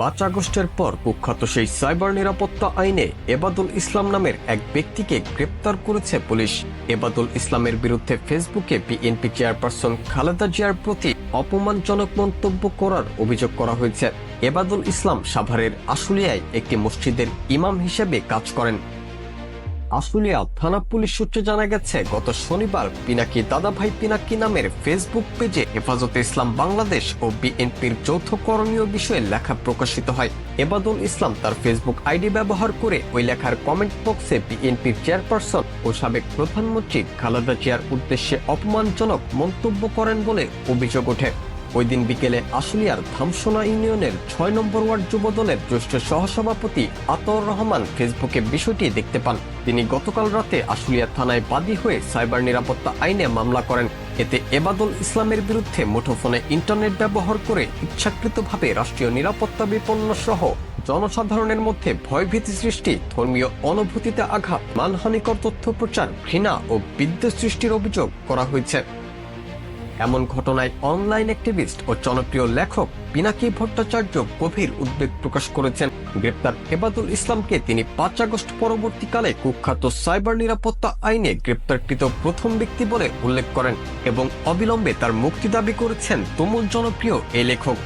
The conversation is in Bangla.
পাঁচ আগস্টের পর কুখ্যাত সেই সাইবার নিরাপত্তা আইনে এবাদুল ইসলাম নামের এক ব্যক্তিকে গ্রেপ্তার করেছে পুলিশ। এবাদুল ইসলামের বিরুদ্ধে ফেসবুকে বিএনপি চেয়ারপারসন খালেদা জিয়ার প্রতি অপমানজনক মন্তব্য করার অভিযোগ করা হয়েছে। এবাদুল ইসলাম সাভারের আশুলিয়ায় একটি মসজিদের ইমাম হিসেবে কাজ করেন। আশুলিয়া থানা পুলিশ সূত্রে জানা গেছে, গত শনিবার পিনাকি দাদাভাই পিনাকি নামের ফেসবুক পেজে হেফাজতে ইসলাম বাংলাদেশ ও বিএনপির যৌথ করণীয় বিষয়ে লেখা প্রকাশিত হয়। এবাদুল ইসলাম তার ফেসবুক আইডি ব্যবহার করে ওই লেখার কমেন্ট বক্সে বিএনপির চেয়ারপারসন ও সাবেক প্রধানমন্ত্রী খালেদা জিয়ার উদ্দেশ্যে অপমানজনক মন্তব্য করেন বলে অভিযোগ ওঠে। ওই দিন বিকেলে আশুলিয়ার ধামসোনা ইউনিয়নের ছয় নম্বর ওয়ার্ড যুবদলের জ্যেষ্ঠ সহসভাপতি আতর রহমান ফেসবুকে বিষয়টি দেখতে পান। তিনি গতকাল রাতে আশুলিয়া থানায় বাদী হয়ে সাইবার নিরাপত্তা আইনে মামলা করেন। এতে এবাদুল ইসলামের বিরুদ্ধে মুঠোফোনে ইন্টারনেট ব্যবহার করে ইচ্ছাকৃতভাবে রাষ্ট্রীয় নিরাপত্তা বিপন্ন সহ জনসাধারণের মধ্যে ভয়ভীতি সৃষ্টি, ধর্মীয় অনুভূতিতে আঘাত, মানহানিকর তথ্য প্রচার, ঘৃণা ও বিদ্বেষ সৃষ্টির অভিযোগ করা হয়েছে। এমন ঘটনায় অনলাইন অ্যাক্টিভিস্ট ও জনপ্রিয় লেখক পিনাকি ভট্টাচার্য গভীর উদ্বেগ প্রকাশ করেছেন। গ্রেপ্তার হেবাদুল ইসলামকে তিনি পাঁচ আগস্ট পরবর্তীকালে কুখ্যাত সাইবার নিরাপত্তা আইনে গ্রেপ্তারকৃত প্রথম ব্যক্তি বলে উল্লেখ করেন এবং অবিলম্বে তার মুক্তি দাবি করেছেন তুমুল জনপ্রিয় এই লেখক।